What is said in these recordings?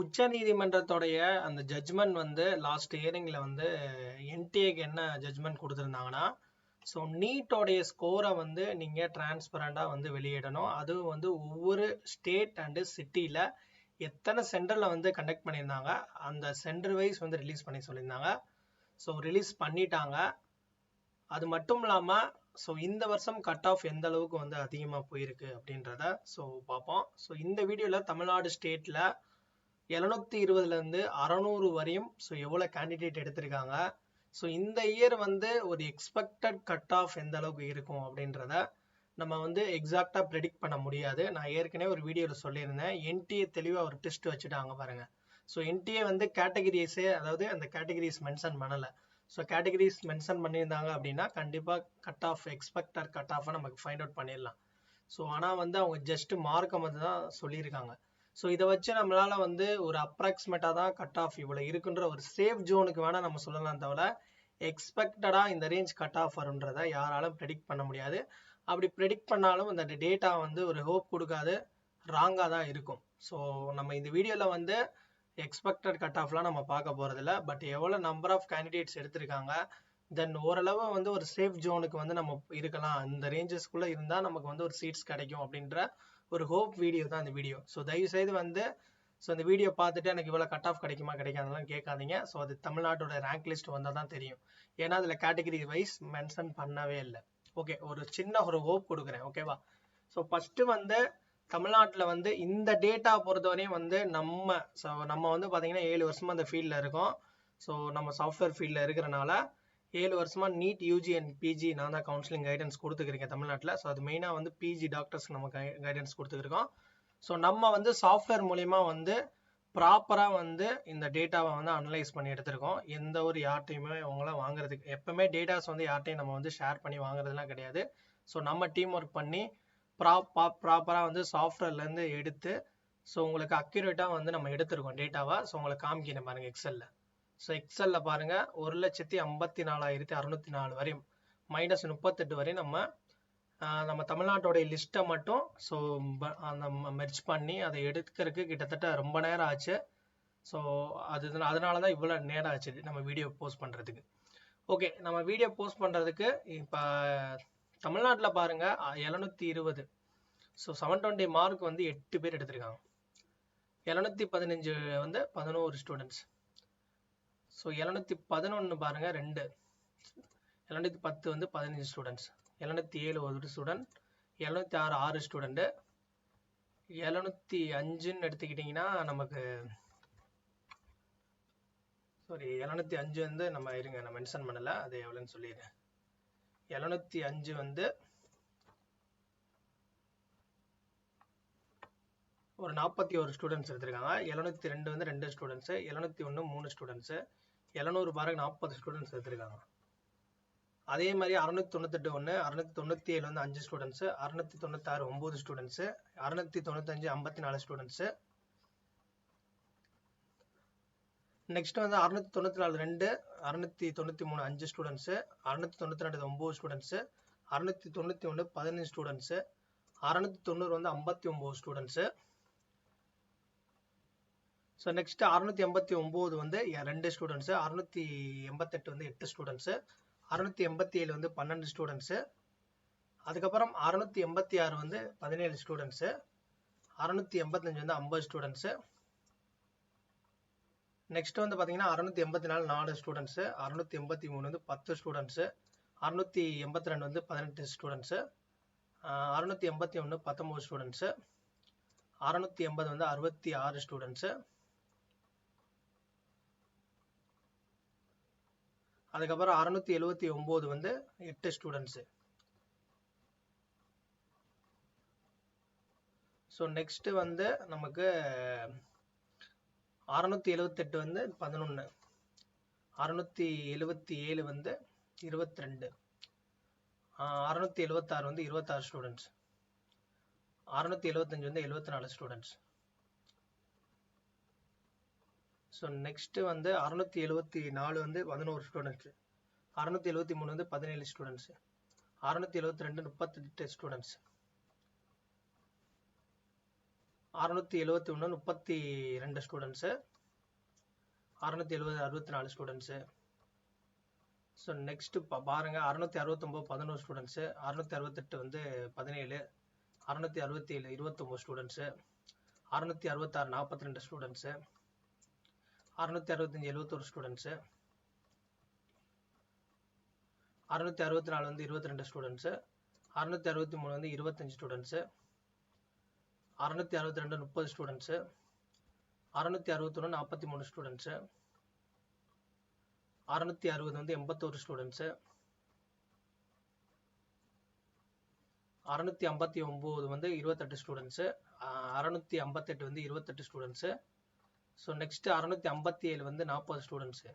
உச்ச நீதிமன்றத்தோடைய அந்த ஜட்ஜ்மெண்ட் வந்து லாஸ்ட் இயரிங்கில் வந்து என்டிஏக்கு என்ன ஜட்ஜ்மெண்ட் கொடுத்துருந்தாங்கன்னா ஸோ நீட்டோடைய ஸ்கோரை வந்து நீங்கள் டிரான்ஸ்பரண்டாக வந்து வெளியிடணும். அதுவும் வந்து ஒவ்வொரு ஸ்டேட் அண்டு சிட்டியில் எத்தனை சென்டரில் வந்து கண்டக்ட் பண்ணியிருந்தாங்க அந்த சென்டர் வைஸ் வந்து ரிலீஸ் பண்ணி சொல்லியிருந்தாங்க. ஸோ ரிலீஸ் பண்ணிட்டாங்க. அது மட்டும் இல்லாமல் ஸோ இந்த வருஷம் கட் ஆஃப் எந்த அளவுக்கு வந்து அதிகமாக போயிருக்கு அப்படின்றத ஸோ பார்ப்போம். ஸோ இந்த வீடியோவில் தமிழ்நாடு ஸ்டேட்டில் எழுநூத்தி இருபதுலேருந்து அறநூறு வரையும் ஸோ எவ்வளோ கேண்டிடேட் எடுத்திருக்காங்க? ஸோ இந்த இயர் வந்து ஒரு எக்ஸ்பெக்டட் கட் ஆஃப் எந்த அளவுக்கு இருக்கும் அப்படின்றத நம்ம வந்து எக்ஸாக்டாக ப்ரெடிக்ட் பண்ண முடியாது. நான் ஏற்கனவே ஒரு வீடியோவில் சொல்லியிருந்தேன். என்டிஏ தெளிவாக ஒரு டெஸ்ட் வச்சுட்டாங்க பாருங்கள் ஸோ என்டிஏ வந்து கேட்டகரிஸே அதாவது அந்த கேட்டகரிஸ் மென்ஷன் பண்ணலை. ஸோ கேட்டகரிஸ் மென்ஷன் பண்ணியிருந்தாங்க அப்படின்னா கண்டிப்பாக கட் ஆஃப் எக்ஸ்பெக்டட் கட் ஆஃபை நமக்கு ஃபைண்ட் அவுட் பண்ணிடலாம். ஸோ ஆனால் வந்து அவங்க ஜஸ்ட் மார்க்கை வந்து தான் சொல்லியிருக்காங்க. ஸோ இதை வச்சு நம்மளால வந்து ஒரு அப்ராக்சிமேட்டாக தான் கட் ஆஃப் இவ்வளோ இருக்குன்ற ஒரு சேஃப் ஜோனுக்கு வேணால் நம்ம சொல்லலாம் தவிர எக்ஸ்பெக்டடாக இந்த ரேஞ்ச் கட் ஆஃப் வரும்ன்றதை யாராலும் ப்ரெடிக்ட் பண்ண முடியாது. அப்படி ப்ரெடிக்ட் பண்ணாலும் அந்த டேட்டா வந்து ஒரு ஹோப் கொடுக்காது ராங்காக தான் இருக்கும். ஸோ நம்ம இந்த வீடியோவில் வந்து எக்ஸ்பெக்டட் கட் ஆஃப்லாம் நம்ம பார்க்க போகிறதில்ல பட் எவ்வளோ நம்பர் ஆஃப் கேண்டிடேட்ஸ் எடுத்திருக்காங்க தென் ஓரளவு வந்து ஒரு சேஃப் ஜோனுக்கு வந்து நம்ம இருக்கலாம். இந்த ரேஞ்சஸ்க்குள்ளே இருந்தால் நமக்கு வந்து ஒரு சீட்ஸ் கிடைக்கும் அப்படின்ற ஒரு ஹோப் வீடியோ தான் அந்த வீடியோ ஸோ தயவு செய்து வந்து ஸோ இந்த வீடியோ பார்த்துட்டு எனக்கு இவ்வளோ கட் ஆஃப் கிடைக்குமா கிடைக்காதெல்லாம் கேட்காதீங்க. ஸோ அது தமிழ்நாட்டோட ரேங்க் லிஸ்ட் வந்தால் தான் தெரியும். ஏன்னா அதில் கேட்டகரி வைஸ் மென்ஷன் பண்ணவே இல்லை. ஓகே ஒரு சின்ன ஒரு ஹோப் கொடுக்குறேன் ஓகேவா ஸோ ஃபஸ்ட்டு வந்து தமிழ்நாட்டில் வந்து இந்த டேட்டா பொறுத்தவரையும் வந்து நம்ம ஸோ நம்ம வந்து பார்த்தீங்கன்னா ஏழு வருஷமா அந்த ஃபீல்டில் இருக்கோம். ஸோ நம்ம சாஃப்ட்வேர் ஃபீல்டில் இருக்கிறனால ஏழு வருஷமா நீட் யூஜி அண்ட் பிஜி நான் தான் கவுன்சிலிங் கைடன்ஸ் கொடுத்துக்கிறேன் தமிழ்நாட்டில். ஸோ அது மெயினாக வந்து பிஜி டாக்டர்ஸ்க்கு நம்ம கைடன்ஸ் கொடுத்துருக்கோம் ஸோ நம்ம வந்து சாஃப்ட்வேர் மூலயமா வந்து ப்ராப்பராக வந்து இந்த டேட்டாவை வந்து அனலைஸ் பண்ணி எடுத்திருக்கோம். எந்த ஒரு யார்ட்டையுமே அவங்களாம் வாங்குறதுக்கு எப்பவுமே டேட்டாஸ் வந்து யார்ட்டையும் நம்ம வந்து ஷேர் பண்ணி வாங்குறதுலாம் கிடையாது. ஸோ நம்ம டீம் ஒர்க் பண்ணி ப்ராப்பா ப்ராப்பராக வந்து சாஃப்ட்வேர்லேருந்து எடுத்து ஸோ உங்களுக்கு அக்யூரேட்டாக வந்து நம்ம எடுத்திருக்கோம் டேட்டாவை ஸோ உங்களுக்கு காமிக்கிறேன் பாருங்கள் எக்ஸலில் ஸோ எக்ஸலில் பாருங்கள் ஒரு லட்சத்தி ஐம்பத்தி நாலாயிரத்தி அறுநூத்தி நாலு வரையும். மைனஸ் முப்பத்தெட்டு வரையும் நம்ம நம்ம தமிழ்நாட்டோடைய லிஸ்ட்டை மட்டும் ஸோ அந்த மெர்ச் பண்ணி அதை எடுக்கிறதுக்கு கிட்டத்தட்ட ரொம்ப நேரம் ஆச்சு. ஸோ அது அதனால தான் இவ்வளோ நேரம் ஆச்சு நம்ம வீடியோ போஸ்ட் பண்ணுறதுக்கு ஓகே நம்ம வீடியோ போஸ்ட் பண்ணுறதுக்கு இப்போ தமிழ்நாட்டில் பாருங்கள் எழுநூத்தி இருபது. ஸோ செவன் டுவெண்ட்டி மார்க் வந்து எட்டு பேர் எடுத்திருக்காங்க. எழுநூத்தி பதினஞ்சு வந்து பதினோரு ஸ்டூடெண்ட்ஸ் ஸோ எழுநூத்தி பதினொன்று பாருங்கள் ரெண்டு. எழுநூத்தி பத்து வந்து பதினஞ்சு ஸ்டூடெண்ட்ஸ் எழுநூத்தி ஏழு ஒரு ஸ்டூடெண்ட் எழுநூத்தி ஆறு ஆறு ஸ்டூடெண்ட்டு எழுநூத்தி அஞ்சுன்னு எடுத்துக்கிட்டிங்கன்னா நமக்கு சாரி எழுநூத்தி அஞ்சு வந்து நம்ம இருங்க நான் மென்ஷன் பண்ணலை அது எவ்வளோன்னு சொல்லிடுறேன். எழுநூத்தி அஞ்சு வந்து ஒரு நாற்பத்தி ஒரு ஸ்டூடெண்ட்ஸ் எடுத்திருக்காங்க. எழுநூத்தி ரெண்டு வந்து ரெண்டு ஸ்டூடெண்ட்ஸு எழுநூத்தி ஒன்று மூணு ஸ்டூடெண்ட்ஸு எழுநூறு பாருக்கு நாற்பது ஸ்டூடெண்ட்ஸ் எடுத்திருக்காங்க. அதே மாதிரி அறுநூத்தி தொண்ணூத்தெட்டு ஒன்று அறுநூத்தி தொண்ணூற்றி ஏழு வந்து அஞ்சு ஸ்டூடெண்ட்ஸு அறுநூத்தி தொண்ணூத்தாறு ஒம்பது ஸ்டூடெண்ட்ஸு அறுநூத்தி தொண்ணூத்தஞ்சு ஐம்பத்தி நாலு ஸ்டூடெண்ட்ஸு நெக்ஸ்ட் வந்து அறுநூத்தி தொண்ணூற்றி நாலு ரெண்டு அறுநூத்தி தொண்ணூற்றி மூணு அஞ்சு ஸ்டூடெண்ட்ஸு அறுநூத்தி தொண்ணூற்றி ரெண்டு ஒம்பது ஸ்டூடெண்ட்ஸு அறுநூத்தி தொண்ணூற்றி ஒன்று பதினஞ்சு ஸ்டூடெண்ட்ஸு அறுநூத்தி தொண்ணூறு வந்து ஐம்பத்தி ஒம்பது ஸ்டூடெண்ட்ஸு ஸோ நெக்ஸ்ட் அறுநூத்தி எண்பத்தி ஒம்பது வந்து ரெண்டு ஸ்டூடெண்ட்ஸு அறுநூத்தி எண்பத்தெட்டு வந்து எட்டு ஸ்டூடெண்ட்ஸு அறுநூத்தி எண்பத்தி ஏழு வந்து பன்னெண்டு ஸ்டூடெண்ட்ஸு அதுக்கப்புறம் அறுநூத்தி எண்பத்தி ஆறு வந்து பதினேழு ஸ்டூடெண்ட்ஸு அறுநூத்தி எண்பத்தஞ்சு வந்து ஐம்பது ஸ்டூடெண்ட்ஸு நெக்ஸ்ட் வந்து பார்த்தீங்கன்னா அறுநூத்தி எண்பத்தி நாலு நாலு ஸ்டூடெண்ட்ஸு அறுநூத்தி எண்பத்தி மூணு வந்து பத்து ஸ்டூடெண்ட்ஸு அறுநூத்தி எண்பத்தி ரெண்டு வந்து பதினெட்டு ஸ்டூடெண்ட்ஸு அறுநூத்தி எண்பத்தி ஒன்று பத்தொம்போது ஸ்டூடெண்ட்ஸு அறுநூத்தி எண்பது வந்து அறுபத்தி ஆறு ஸ்டூடெண்ட்ஸு அதுக்கப்புறம் அறுநூத்தி எழுவத்தி ஒம்பது வந்து எட்டு ஸ்டூடெண்ட்ஸு ஸோ நெக்ஸ்ட்டு வந்து நமக்கு அறுநூத்தி எழுவத்தெட்டு வந்து பதினொன்று அறுநூத்தி எழுவத்தி ஏழு வந்து இருபத்தி ரெண்டு. அறுநூத்தி எழுவத்தாறு வந்து இருபத்தாறு ஸ்டூடெண்ட்ஸ் அறுநூத்தி எழுவத்தஞ்சு வந்து எழுபத்தி நாலு ஸ்டூடெண்ட்ஸ் ஸோ நெக்ஸ்ட்டு வந்து அறநூற்றி எழுபத்தி நாலு வந்து பதினோரு ஸ்டூடெண்ட்ஸு அறநூற்றி எழுபத்தி மூணு வந்து பதினேழு ஸ்டூடெண்ட்ஸு அறநூற்றி எழுபத்தி ரெண்டு முப்பத்தெட்டு ஸ்டூடெண்ட்ஸ் அறநூற்றி எழுவத்தி ஒன்று முப்பத்தி ரெண்டு ஸ்டூடெண்ட்ஸு அறநூற்றி எழுபது அறுபத்தி நாலு ஸ்டூடெண்ட்ஸு ஸோ நெக்ஸ்ட்டு பா பாருங்கள் அறநூற்றி அறுபத்தொம்போது பதினோரு ஸ்டூடெண்ட்ஸு அறநூற்றி அறுபத்தெட்டு வந்து பதினேழு. அறநூற்றி அறுபத்தி ஏழு இருபத்தொம்போது ஸ்டூடெண்ட்ஸு அறநூற்றி அறுபத்தாறு நாற்பத்தி ரெண்டு ஸ்டூடெண்ட்ஸு அறுநூத்தி அறுபத்தஞ்சு எழுபத்தொரு ஸ்டூடெண்ட்ஸு அறுநூத்தி அறுபத்தி நாலு வந்து இருபத்தி ரெண்டு ஸ்டூடெண்ட்ஸு அறுநூத்தி அறுபத்தி மூணு வந்து இருபத்தஞ்சு ஸ்டூடெண்ட்ஸு அறுநூத்தி அறுபத்தி ரெண்டு முப்பது ஸ்டூடெண்ட்ஸு அறுநூத்தி அறுபத்தொன்று நாற்பத்தி மூணு ஸ்டூடெண்ட்ஸு அறுநூத்தி அறுபது வந்து எண்பத்தோரு ஸ்டூடெண்ட்ஸு அறுநூத்தி ஐம்பத்தி ஒம்பது வந்து இருபத்தெட்டு ஸ்டூடெண்ட்ஸு அறுநூத்தி ஐம்பத்தெட்டு வந்து இருபத்தெட்டு ஸ்டூடெண்ட்ஸு ஸோ நெக்ஸ்ட் அறுநூத்தி ஐம்பத்தி ஏழு வந்து நாற்பது ஸ்டூடெண்ட்ஸு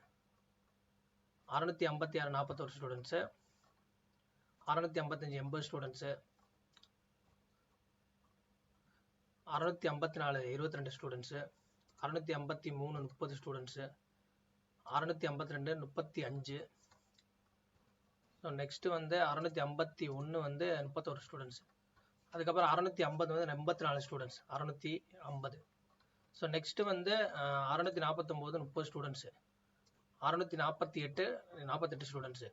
அறுநூத்தி ஐம்பத்தி ஆறு நாற்பத்தோரு ஸ்டூடெண்ட்ஸு அறுநூத்தி ஐம்பத்தஞ்சு எண்பது ஸ்டூடெண்ட்ஸு அறுநூத்தி ஐம்பத்தி நாலு இருபத்தி ரெண்டு ஸ்டூடெண்ட்ஸு அறுநூத்தி ஐம்பத்தி மூணு முப்பது ஸ்டூடெண்ட்ஸு அறுநூத்தி ஐம்பத்தி ரெண்டு முப்பத்தி அஞ்சு. ஸோ நெக்ஸ்ட் வந்து அறுநூத்தி ஐம்பத்தி ஒன்று வந்து முப்பத்தோரு ஸ்டூடெண்ட்ஸ் அதுக்கப்புறம் அறுநூத்தி ஐம்பது வந்து எண்பத்தி நாலு ஸ்டூடெண்ட்ஸ் அறுநூத்தி ஐம்பது. ஸோ நெக்ஸ்ட் வந்து அறுநூத்தி நாற்பத்தொம்போது முப்பது ஸ்டூடெண்ட்ஸு அறுநூத்தி நாற்பத்தி எட்டு நாற்பத்தெட்டு ஸ்டூடெண்ட்ஸு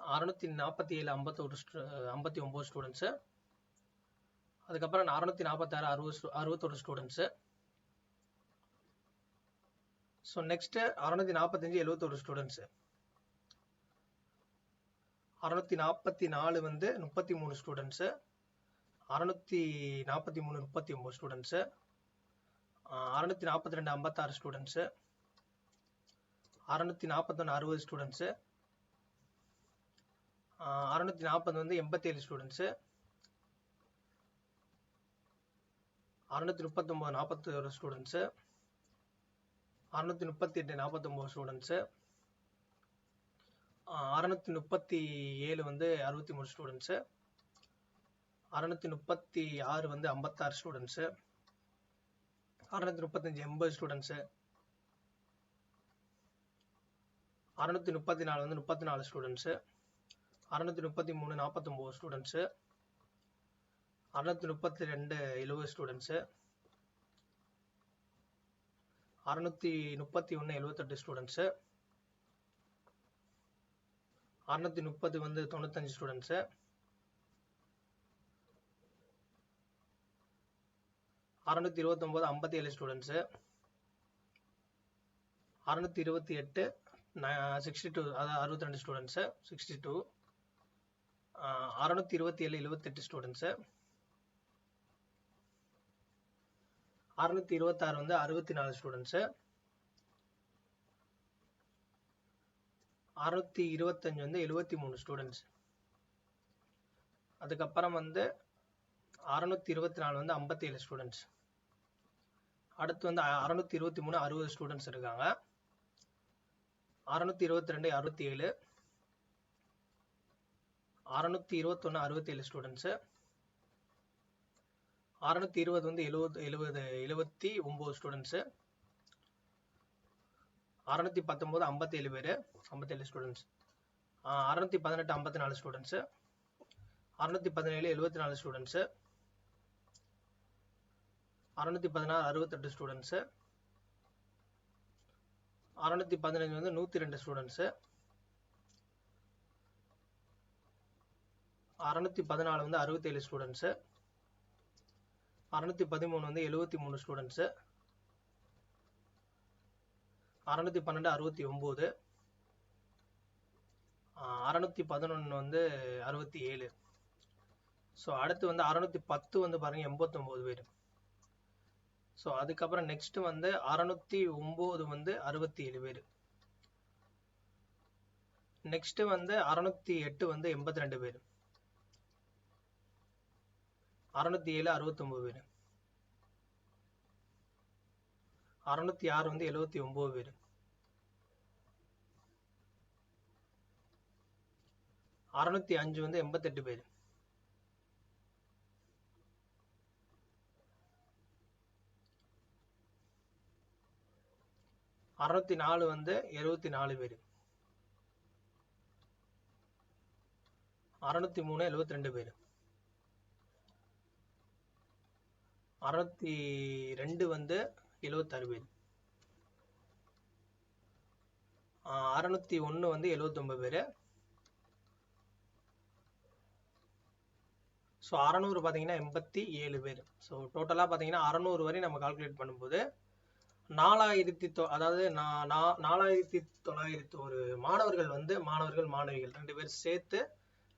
அறுநூத்தி நாற்பத்தி ஏழு ஐம்பத்தோரு ஐம்பத்தி ஒம்பது ஸ்டூடெண்ட்ஸு அதுக்கப்புறம் அறுநூத்தி நாற்பத்தாறு அறுபது அறுபத்தொரு ஸ்டூடெண்ட்ஸு ஸோ நெக்ஸ்ட்டு அறுநூத்தி நாற்பத்தஞ்சு எழுபத்தொரு ஸ்டூடெண்ட்ஸு அறுநூத்தி நாற்பத்தி நாலு வந்து முப்பத்தி மூணு ஸ்டூடெண்ட்ஸு அறுநூத்தி நாற்பத்தி மூணு முப்பத்தி ஒம்பது ஸ்டூடெண்ட்ஸு அறுநூத்தி நாற்பத்தி ரெண்டு ஐம்பத்தாறு ஸ்டூடெண்ட்ஸு அறுநூத்தி நாற்பத்தொன்று அறுபது ஸ்டூடெண்ட்ஸு அறுநூத்தி நாற்பது வந்து எண்பத்தேழு ஸ்டூடெண்ட்ஸு அறுநூத்தி முப்பத்தொம்போது நாற்பத்தி ஒரு ஸ்டூடெண்ட்ஸு அறுநூத்தி முப்பத்தி எட்டு நாற்பத்தொம்போது ஸ்டூடெண்ட்ஸு அறுநூத்தி முப்பத்தி ஏழு வந்து அறுபத்தி மூணு ஸ்டூடெண்ட்ஸு அறுநூத்தி முப்பத்தி ஆறு வந்து ஐம்பத்தாறு ஸ்டூடெண்ட்ஸு அறுநூத்தி முப்பத்தஞ்சு எண்பது ஸ்டூடெண்ட்ஸு அறுநூத்தி முப்பத்தி நாலு வந்து முப்பத்தி நாலு ஸ்டூடெண்ட்ஸு அறுநூத்தி முப்பத்தி மூணு நாற்பத்தொம்போது ஸ்டூடெண்ட்ஸு அறுநூத்தி முப்பத்தி ரெண்டு எழுபது ஸ்டூடெண்ட்ஸு அறுநூத்தி முப்பத்தி ஒன்று எழுபத்தெட்டு ஸ்டூடெண்ட்ஸு அறுநூத்தி முப்பது வந்து தொண்ணூத்தஞ்சு ஸ்டூடெண்ட்ஸு அறுநூத்தி இருபத்தொம்போது ஐம்பத்தி ஏழு ஸ்டூடெண்ட்ஸு அறுநூத்தி இருபத்தி எட்டு சிக்ஸ்டி டூ அதாவது அறுபத்தி ரெண்டு ஸ்டூடெண்ட்ஸு சிக்ஸ்டி டூ அறுநூத்தி இருபத்தி ஏழு எழுபத்தெட்டு ஸ்டூடெண்ட்ஸு அறுநூத்தி இருபத்தாறு வந்து அறுபத்தி நாலு ஸ்டூடெண்ட்ஸு அறுநூத்தி இருபத்தஞ்சு வந்து எழுபத்தி மூணு ஸ்டூடெண்ட்ஸ் அதுக்கப்புறம் வந்து அறுநூத்தி இருபத்தி நாலு வந்து ஐம்பத்தி ஏழு ஸ்டூடெண்ட்ஸ் அடுத்து வந்து அறுநூத்தி இருபத்தி மூணு அறுபது ஸ்டூடெண்ட்ஸ் இருக்காங்க. அறுநூத்தி இருபத்தி ரெண்டு அறுபத்தி ஏழு. அறுநூத்தி இருபத்தொன்னு அறுபத்தி ஏழு ஸ்டூடெண்ட்ஸு அறுநூத்தி இருபது வந்து எழுபது எழுபது எழுபத்தி ஒம்பது ஸ்டூடெண்ட்ஸு அறுநூத்தி பத்தொம்போது ஐம்பத்தேழு பேர் ஐம்பத்தேழு ஸ்டூடெண்ட்ஸ் அறுநூத்தி பதினெட்டு ஐம்பத்தி நாலு ஸ்டூடெண்ட்ஸு அறுநூத்தி பதினேழு எழுபத்தி நாலு ஸ்டூடெண்ட்ஸு அறுநூத்தி பதினாறு அறுபத்தெட்டு ஸ்டூடெண்ட்ஸு அறுநூத்தி பதினஞ்சு வந்து நூற்றி ரெண்டு ஸ்டூடெண்ட்ஸு அறுநூத்தி பதினாலு வந்து அறுபத்தேழு ஸ்டூடெண்ட்ஸு அறுநூத்தி பதிமூணு வந்து எழுபத்தி மூணு ஸ்டூடெண்ட்ஸு அறுநூத்தி பன்னெண்டு அறுபத்தி ஒம்பது. அறுநூத்தி பதினொன்று வந்து அறுபத்தி ஏழு. ஸோ அடுத்து வந்து அறுநூத்தி பத்து வந்து பாருங்க எண்பத்தொம்போது பேர். ஸோ அதுக்கப்புறம் நெக்ஸ்ட் வந்து அறநூத்தி ஒம்பது வந்து அறுபத்தி ஏழு பேர். நெக்ஸ்ட் வந்து அறநூத்தி எட்டு வந்து எண்பத்தி ரெண்டு பேர். அறநூத்தி ஏழு அறுபத்தொம்பது பேர். அறநூத்தி ஆறு வந்து எழுபத்தி ஒன்பது பேர். அறநூத்தி அஞ்சு வந்து எண்பத்தெட்டு பேர். அறுபத்தி நாலு வந்து எழுபத்தி நாலு பேர். அறுநூத்தி மூணு எழுபத்தி ரெண்டு பேர். அறுபத்தி ரெண்டு வந்து எழுவத்தாறு பேர். அறுநூத்தி ஒன்று வந்து எழுவத்தொம்பது பேர். ஸோ அறநூறு பார்த்தீங்கன்னா எண்பத்தி ஏழு பேர். ஸோ டோட்டலாக பார்த்தீங்கன்னா அறநூறு வரை நம்ம கால்குலேட் பண்ணும்போது நாலாயிரத்தி தொ அதாவது நாலாயிரத்தி தொள்ளாயிரத்தி ஒரு மாணவர்கள் வந்து மாணவர்கள் மாணவிகள் ரெண்டு பேர் சேர்த்து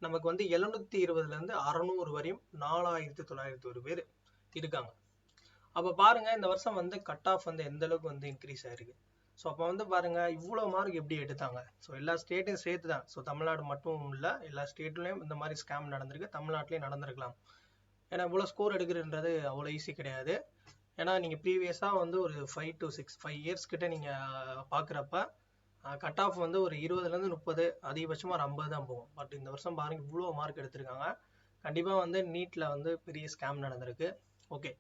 நமக்கு வந்து எழுநூத்தி இருபதுல இருந்து அறநூறு வரையும் நாலாயிரத்தி தொள்ளாயிரத்தி ஒரு பேர் இருக்காங்க. அப்ப பாருங்க இந்த வருஷம் வந்து கட் ஆஃப் வந்து எந்த அளவுக்கு வந்து இன்க்ரீஸ் ஆயிருக்கு. ஸோ அப்போ வந்து பாருங்க இவ்வளோ மார்க் எப்படி எடுத்தாங்க? ஸோ எல்லா ஸ்டேட்டையும் சேர்த்து தான். ஸோ தமிழ்நாடு மட்டும் இல்லை எல்லா ஸ்டேட்லையும் இந்த மாதிரி ஸ்கேம் நடந்திருக்கு. தமிழ்நாட்டிலையும் நடந்திருக்கலாம். ஏன்னா இவ்வளோ ஸ்கோர் எடுக்கிறன்றது அவ்வளோ ஈஸி கிடையாது. ஏன்னா நீங்கள் ப்ரீவியஸாக வந்து ஒரு five to six five years கிட்ட நீங்கள் பார்க்குறப்ப கட் ஆஃப் வந்து ஒரு இருபதுலேருந்து முப்பது அதிகபட்சமாக ஒரு ஐம்பது தான் போகும். பட் இந்த வருஷம் பாருங்க இவ்வளோ மார்க் எடுத்திருக்காங்க. கண்டிப்பாக வந்து நீட்டில் வந்து பெரிய ஸ்கேம் நடந்திருக்கு. ஓகே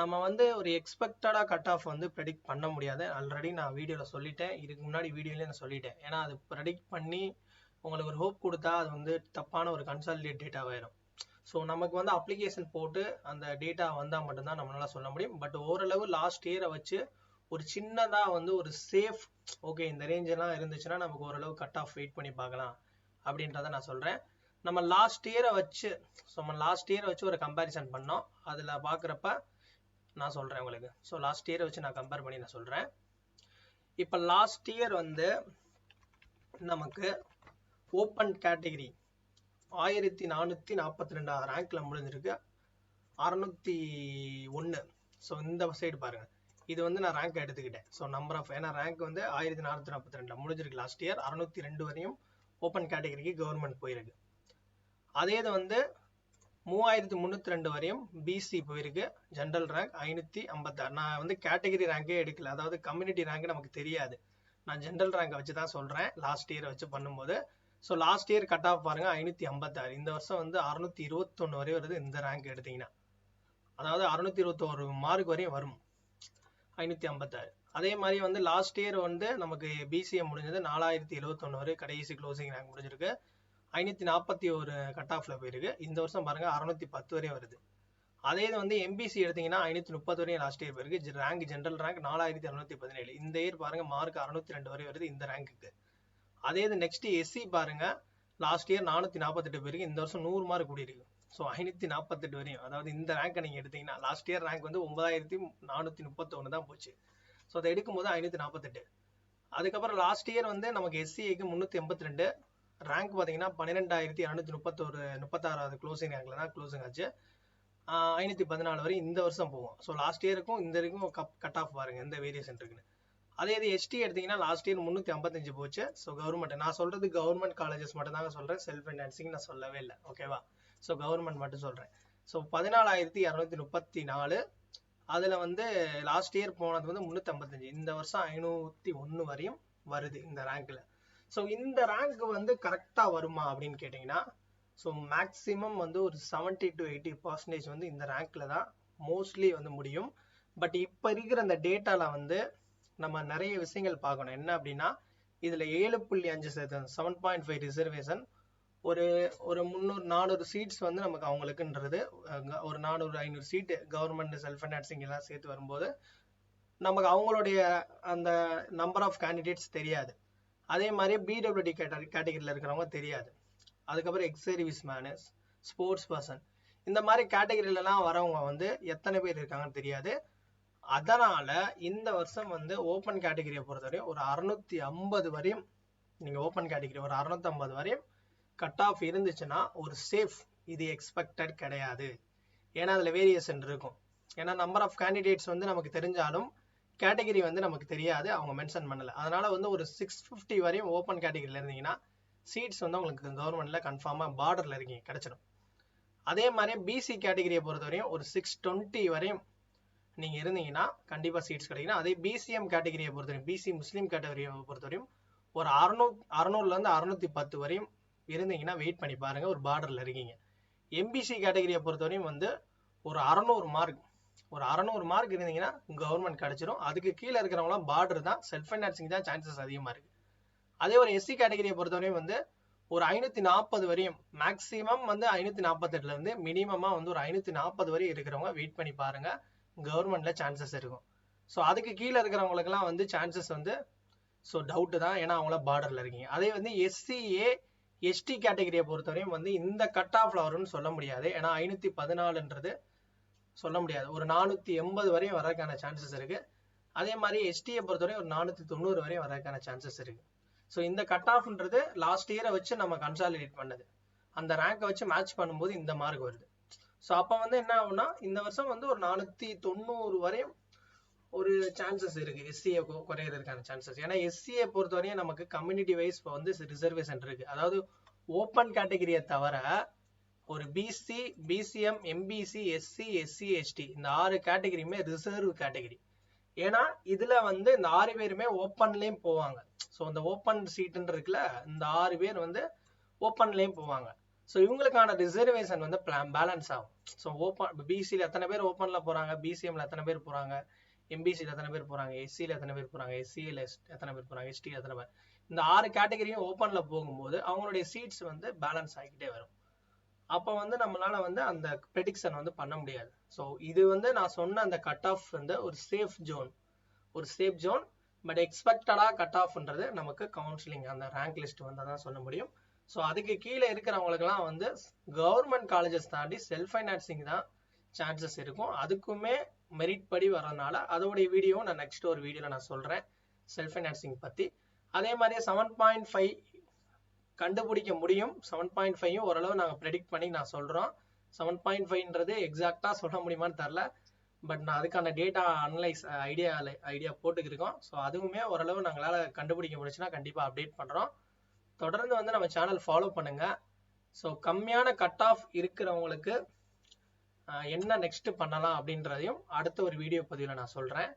நம்ம வந்து ஒரு எக்ஸ்பெக்டடாக கட் ஆஃப் வந்து ப்ரெடிக்ட் பண்ண முடியாது. ஆல்ரெடி நான் வீடியோவில் சொல்லிட்டேன். இதுக்கு முன்னாடி வீடியோலேயே நான் சொல்லிட்டேன். ஏன்னா அது ப்ரெடிக்ட் பண்ணி உங்களுக்கு ஒரு ஹோப் கொடுத்தா அது வந்து தப்பான ஒரு கன்சாலிடேட் டேட்டாவாயிடும் ஸோ நமக்கு வந்து அப்ளிகேஷன் போட்டு அந்த டேட்டா வந்தால் மட்டும்தான் நம்மளால சொல்ல முடியும். பட் ஓரளவு லாஸ்ட் இயரை வச்சு ஒரு சின்னதாக வந்து ஒரு சேஃப் ஓகே இந்த ரேஞ்செல்லாம் இருந்துச்சுன்னா நமக்கு ஓரளவு கட் ஆஃப் வெயிட் பண்ணி பார்க்கலாம் அப்படின்றத நான் சொல்கிறேன் நம்ம லாஸ்ட் இயரை வச்சு ஸோ நம்ம லாஸ்ட் இயரை வச்சு ஒரு கம்பேரிசன் பண்ணோம். அதில் பார்க்குறப்ப நான் சொல்கிறேன் உங்களுக்கு. ஸோ லாஸ்ட் இயரை வச்சு நான் கம்பேர் பண்ணி நான் சொல்கிறேன் இப்போ லாஸ்ட் இயர் வந்து நமக்கு ஓப்பன் கேட்டகிரி ஆயிரத்தி நானூற்றி நாற்பத்தி ரெண்டாவது ரேங்க்ல முடிஞ்சிருக்கு. அறநூத்தி ஒன்று ஸோ இந்த சைடு பாருங்க. இது வந்து நான் ரேங்க் எடுத்துக்கிட்டேன். ஸோ நம்பர் ஆஃப் ஏன்னா ரேங்க் வந்து ஆயிரத்தி நானூற்றி நாற்பத்தி ரெண்டில் முடிஞ்சிருக்கு லாஸ்ட் இயர் அறநூற்றி ரெண்டு வரையும் ஓப்பன் கேட்டகரிக்கு கவர்மெண்ட் போயிருக்கு. அதே இது வந்து மூவாயிரத்தி முந்நூற்றி ரெண்டு வரையும் பிசி போயிருக்கு. ஜென்ரல் ரேங்க் ஐநூற்றி ஐம்பத்தாறு. நான் வந்து கேட்டகரி ரேங்கே எடுக்கல. அதாவது கம்யூனிட்டி ரேங்க் நமக்கு தெரியாது. நான் ஜென்ரல் ரேங்கை வச்சு தான் சொல்கிறேன் லாஸ்ட் இயரை வச்சு பண்ணும்போது so last year cut off பாருங்க ஐநூற்றி ஐம்பத்தாறு. இந்த வருஷம் வந்து அறுநூத்தி இருபத்தொன்று வரை வருது இந்த ரேங்க் எடுத்தீங்கன்னா. அதாவது அறுநூத்தி இருபத்தோரு மார்க் வரையும் வரும். ஐநூற்றி ஐம்பத்தாறு. அதே மாதிரி வந்து லாஸ்ட் இயர் வந்து நமக்கு பிசிஎம் முடிஞ்சது நாலாயிரத்தி எழுவத்தொன்னு வரை கடைசி க்ளோசிங் ரேங்க் முடிஞ்சிருக்கு. ஐநூற்றி நாற்பத்தி ஒரு கட் ஆஃப்ல போயிருக்கு. இந்த வருஷம் பாருங்க அறுநூத்தி பத்து வரையும் வருது. அதே இது வந்து எம்பிசி எடுத்தீங்கன்னா ஐநூற்றி முப்பது வரையும் லாஸ்ட் இயர் போயிருக்கு. ரேங்க் ஜென்ரல் ரேங்க் நாலாயிரத்தி அறுநூத்தி பதினேழு. இந்த இயர் பாருங்க மார்க் அறுநூத்தி ரெண்டு வரை வருது இந்த ரேங்க்குக்கு அதே இது நெக்ஸ்ட் எஸ்சி பாருங்க. லாஸ்ட் இயர் நானூற்றி நாற்பத்தெட்டு பேருக்கு இந்த வருஷம் நூறு மார்க் கூடியிருக்கு. ஸோ ஐநூற்றி நாற்பத்தெட்டு வரையும் அதாவது இந்த ரேங்கை நீங்கள் எடுத்தீங்கன்னா லாஸ்ட் இயர் ரேங்க் வந்து ஒன்பதாயிரத்தி நானூற்றி முப்பத்தொன்று தான் போச்சு. ஸோ அதை எடுக்கும்போது ஐநூற்றி நாற்பத்தெட்டு அதுக்கப்புறம் லாஸ்ட் இயர் வந்து நமக்கு எஸ்சிஐக்கு முந்நூற்றி எண்பத்தி ரெண்டு ரேங்க் பார்த்தீங்கன்னா பன்னிரெண்டாயிரத்தி இரநூத்தி முப்பத்தொரு முப்பத்தாறாவது க்ளோசிங் ரேங்க்ல தான் க்ளோசிங் ஆச்சு. ஐநூற்றி பதினாலு வரை இந்த வருஷம் போகும் ஸோ லாஸ்ட் இயருக்கும் இந்த வரைக்கும் கப் கட் ஆஃப் பாருங்க எந்த வேரியேஷன் இருக்குன்னு. அதே இது எஸ்டி எடுத்தீங்கன்னா லாஸ்ட் இயர் முந்நூற்றி ஐம்பத்தஞ்சு போச்சு. ஸோ கவர்மெண்ட் நான் சொல்றது கவர்மெண்ட் காலேஜஸ் மட்டும் தாங்க சொல்கிறேன் செல்ஃப் ஃபைனான்சிங் நான் சொல்லவே இல்லை. ஓகேவா ஸோ கவர்மெண்ட் மட்டும் சொல்கிறேன் ஸோ பதினாலாயிரத்தி இரநூத்தி முப்பத்தி நாலு. அதில் வந்து லாஸ்ட் இயர் போனது வந்து முந்நூற்றி ஐம்பத்தஞ்சு. இந்த வருஷம் ஐநூற்றி ஒன்று வரையும் வருது இந்த ரேங்கில் ஸோ இந்த ரேங்க் வந்து கரெக்டாக வருமா அப்படின்னு கேட்டிங்கன்னா ஸோ மேக்ஸிமம் வந்து ஒரு செவன்ட்டி டு எயிட்டி பர்சன்டேஜ் வந்து இந்த ரேங்க்கில் தான் மோஸ்ட்லி வந்து முடியும். பட் இப்போ இருக்கிற அந்த டேட்டாவில் வந்து நம்ம நிறைய விஷயங்கள் பார்க்கணும். என்ன அப்படின்னா இதில் ஏழு புள்ளி அஞ்சு சதவீதம் செவன் பாயிண்ட் ஃபைவ் ரிசர்வேஷன் ஒரு ஒரு முந்நூறு நானூறு சீட்ஸ் வந்து நமக்கு அவங்களுக்குன்றது. ஒரு நானூறு ஐநூறு சீட்டு கவர்மெண்ட் செல்ஃப் ஃபைனான்சிங் எல்லாம் சேர்த்து வரும்போது நமக்கு அவங்களுடைய அந்த நம்பர் ஆஃப் கேண்டிடேட்ஸ் தெரியாது. அதே மாதிரி பிடபிள்யூடி கேட்ட கேட்டகரியில் இருக்கிறவங்க தெரியாது. அதுக்கப்புறம் ex service man sports person இந்த மாதிரி கேட்டகரியிலலாம் வரவங்க வந்து எத்தனை பேர் இருக்காங்கன்னு தெரியாது. அதனால இந்த வருஷம் வந்து ஓப்பன் கேட்டகரியை பொறுத்தவரையும் ஒரு அறுநூத்தி ஐம்பது வரையும் நீங்க ஓப்பன் கேட்டகரி ஒரு அறுநூத்தி ஐம்பது வரையும் கட் ஆஃப் இருந்துச்சுன்னா ஒரு சேஃப் இது எக்ஸ்பெக்டட் கிடையாது. ஏன்னா அதுல வேரியேஷன் இருக்கும். ஏன்னா நம்பர் ஆஃப் கேண்டிடேட்ஸ் வந்து நமக்கு தெரிஞ்சாலும் கேட்டகரி வந்து நமக்கு தெரியாது அவங்க மென்ஷன் பண்ணல. அதனால வந்து ஒரு சிக்ஸ் ஃபிஃப்டி வரையும் ஓப்பன் கேட்டகரியில் இருந்தீங்கன்னா சீட்ஸ் வந்து உங்களுக்கு கவர்மெண்ட்ல கன்ஃபார்மாக பார்டர்ல இருக்கீங்க கிடைச்சிடும். அதே மாதிரி பிசி கேட்டகரியை பொறுத்தவரையும் ஒரு சிக்ஸ் டுவெண்ட்டி வரையும் நீங்க இருந்தீங்கன்னா கண்டிப்பா சீட்ஸ் கிடைக்கும் அதே பிசிஎம் கேட்டகரியை பொறுத்தவரையும் பிசி முஸ்லீம் கேட்டகரியை பொறுத்தவரையும் ஒரு அறுநூ அறுநூறுல இருந்து அறுநூத்தி பத்து வரையும் இருந்தீங்கன்னா வெயிட் பண்ணி பாருங்க ஒரு பார்டர்ல இருக்கீங்க. எம்பிசி கேட்டகரியை பொறுத்தவரையும் வந்து ஒரு அறநூறு மார்க் ஒரு அறநூறு மார்க் இருந்தீங்கன்னா கவர்மெண்ட் கிடைச்சிரும். அதுக்கு கீழே இருக்கிறவங்களாம் பார்டர் தான் செல்ஃப் ஃபைனான்சிங் தான் சான்சஸ் அதிகமா இருக்கு. அதே ஒரு எஸ்சி கேட்டகரியை பொறுத்தவரையும் வந்து ஒரு ஐநூத்தி நாற்பது வரையும் மேக்ஸிமம் வந்து ஐநூத்தி நாற்பத்தெட்டுலேருந்து இருந்து மினிமமா வந்து ஒரு ஐநூத்தி நாற்பது வரையும் இருக்கிறவங்க வெயிட் பண்ணி பாருங்க. கவர்மெண்ட்ல சான்சஸ் இருக்கும். ஸோ அதுக்கு கீழே இருக்கிறவங்களுக்குலாம் வந்து சான்சஸ் வந்து ஸோ டவுட்டு தான். ஏன்னா அவங்களாம் பார்டர்ல இருக்கீங்க. அதே வந்து எஸ்சிஏ எஸ்டி கேட்டகரியை பொறுத்தவரையும் வந்து இந்த கட் ஆஃப்ல வரும்னு சொல்ல முடியாது. ஏன்னா ஐநூற்றி பதினாலுன்றது சொல்ல முடியாது. ஒரு நானூற்றி எண்பது வரையும் வரதுக்கான சான்சஸ் இருக்கு. அதே மாதிரி எஸ்டியை பொறுத்தவரையும் ஒரு நானூற்றி தொண்ணூறு வரையும் வரதுக்கான சான்சஸ் இருக்கு. ஸோ இந்த கட் ஆஃப்ன்றது லாஸ்ட் இயரை வச்சு நம்ம கன்சாலிடேட் பண்ணது. அந்த ரேங்கை வச்சு மேட்ச் பண்ணும்போது இந்த மார்க் வருது. ஸோ அப்போ வந்து என்ன ஆகும்னா இந்த வருஷம் வந்து ஒரு நானூத்தி தொண்ணூறு வரையும் ஒரு சான்சஸ் இருக்கு. எஸ்சிஏ குறையிறதுக்கான சான்சஸ் ஏன்னா எஸ்சிஏ பொறுத்தவரையும் நமக்கு கம்யூனிட்டி வைஸ் இப்போ வந்து ரிசர்வேஷன் இருக்கு. அதாவது ஓப்பன் கேட்டகரியை தவிர ஒரு BC BCM MBC SC SC ST இந்த ஆறு கேட்டகரியுமே ரிசர்வ் கேட்டகரி ஏன்னா இதுல வந்து இந்த ஆறு பேருமே ஓப்பன்லயும் போவாங்க. ஸோ இந்த ஓப்பன் சீட்டுன்னு இருக்குல்ல இந்த ஆறு பேர் வந்து ஓப்பன்லயும் போவாங்க. ஸோ இவங்களுக்கான ரிசர்வேஷன் வந்து பேலன்ஸ் ஆகும். ஸோ ஓப்பன் பிசியில் எத்தனை பேர் ஓப்பனில் போகிறாங்க பிசிஎம்ல எத்தனை பேர் போகிறாங்க எம்பிசியில் எத்தனை பேர் போகிறாங்க எஸ்சியில் எத்தனை பேர் போகிறாங்க எஸ்சியில் எத்தனை பேர் போகிறாங்க எஸ்டியில் எத்தனை பேர்? இந்த ஆறு கேட்டகரியும் ஓப்பனில் போகும்போது அவங்களுடைய சீட்ஸ் வந்து பேலன்ஸ் ஆகிக்கிட்டே வரும். அப்போ வந்து நம்மளால வந்து அந்த ப்ரெடிக்ஷன் வந்து பண்ண முடியாது. ஸோ இது வந்து நான் சொன்ன அந்த கட் ஆஃப் வந்து ஒரு சேஃப் ஜோன் ஒரு சேஃப் ஜோன் பட் எக்ஸ்பெக்டடாக கட் ஆஃப்ன்றது நமக்கு கவுன்சிலிங் அந்த ரேங்க் லிஸ்ட் வந்து தான் சொல்ல முடியும். ஸோ அதுக்கு கீழே இருக்கிறவங்களுக்குலாம் வந்து கவர்மெண்ட் காலேஜஸ் தாண்டி செல்ஃப் ஃபைனான்சிங் தான் சான்சஸ் இருக்கும். அதுக்குமே மெரிட் படி வர்றதுனால அதோடைய வீடியோவும் நான் நெக்ஸ்ட் ஒரு வீடியோவில் நான் சொல்கிறேன் செல்ஃப் ஃபைனான்சிங் பற்றி அதே மாதிரியே செவன் பாயிண்ட் ஃபைவ் கண்டுபிடிக்க முடியும். செவன் பாயிண்ட் ஃபைவ் ஓரளவு நாங்கள் ப்ரெடிக்ட் பண்ணி நான் சொல்கிறோம் செவன் பாயிண்ட் ஃபைவ்ன்றது எக்ஸாக்டாக சொல்ல முடியுமான்னு தெரில பட் நான் அதுக்கான டேட்டா அனலைஸ் ஐடியா ஐடியா போட்டுக்கிருக்கோம் ஸோ அதுவுமே ஓரளவு நாங்களால் கண்டுபிடிக்க முடிச்சுன்னா கண்டிப்பாக அப்டேட் பண்ணுறோம் தொடர்ந்து வந்து நம்ம சேனல் ஃபாலோ பண்ணுங்க. ஸோ கம்மியான கட் ஆஃப் இருக்கிறவங்களுக்கு என்ன நெக்ஸ்ட் பண்ணலாம் அப்படின்றதையும் அடுத்த ஒரு வீடியோ பதிவில் நான் சொல்கிறேன்